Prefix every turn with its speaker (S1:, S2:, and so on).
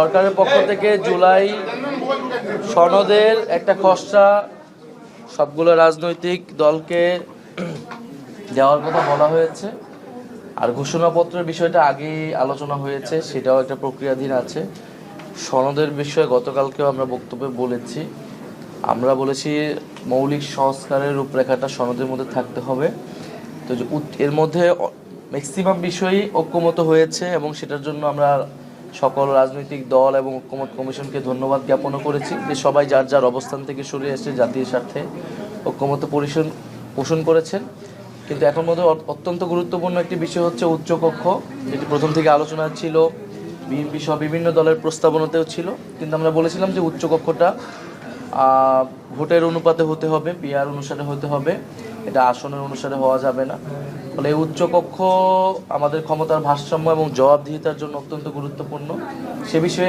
S1: সরকারের পক্ষ থেকে জুলাই সনদের একটা খসড়া, সবগুলো রাজনৈতিক দলকে দেওয়ার কথা বলা হয়েছে। আর ঘোষণাপত্রের বিষয়টা আগেই আলোচনা হয়েছে, সেটাও একটা প্রক্রিয়াধীন আছে। সনদের বিষয়ে গতকালকেও আমরা বক্তব্যে বলেছি। আমরা বলেছি মৌলিক সংস্কারের রূপরেখাটা সনদের মধ্যে থাকতে হবে। তো এর মধ্যে ম্যাক্সিমাম বিষয়ই ঐক্যমত হয়েছে এবং সেটার জন্য আমরা সকল রাজনৈতিক দল এবং ঐক্যমত কমিশনকে ধন্যবাদ জ্ঞাপনও করেছি যে সবাই যার যার অবস্থান থেকে সরে এসে জাতীয় স্বার্থে ঐক্যমত পরিশোধ পোষণ করেছেন। কিন্তু এখন মধ্যে অত্যন্ত গুরুত্বপূর্ণ একটি বিষয় হচ্ছে উচ্চকক্ষ যেটি প্রথম থেকে আলোচনা ছিল। বিএনপি সহ বিভিন্ন দলের প্রস্তাবনাতেও ছিল। কিন্তু আমরা বলেছিলাম যে উচ্চকক্ষটা ভোটের অনুপাতে হতে হবে, পিআর অনুসারে হতে হবে। এটা আসনের অনুসারে হওয়া যাবে না। ফলে এই উচ্চকক্ষ আমাদের ক্ষমতার ভারসাম্য এবং জবাবদিহিতার জন্য অত্যন্ত গুরুত্বপূর্ণ। সে বিষয়ে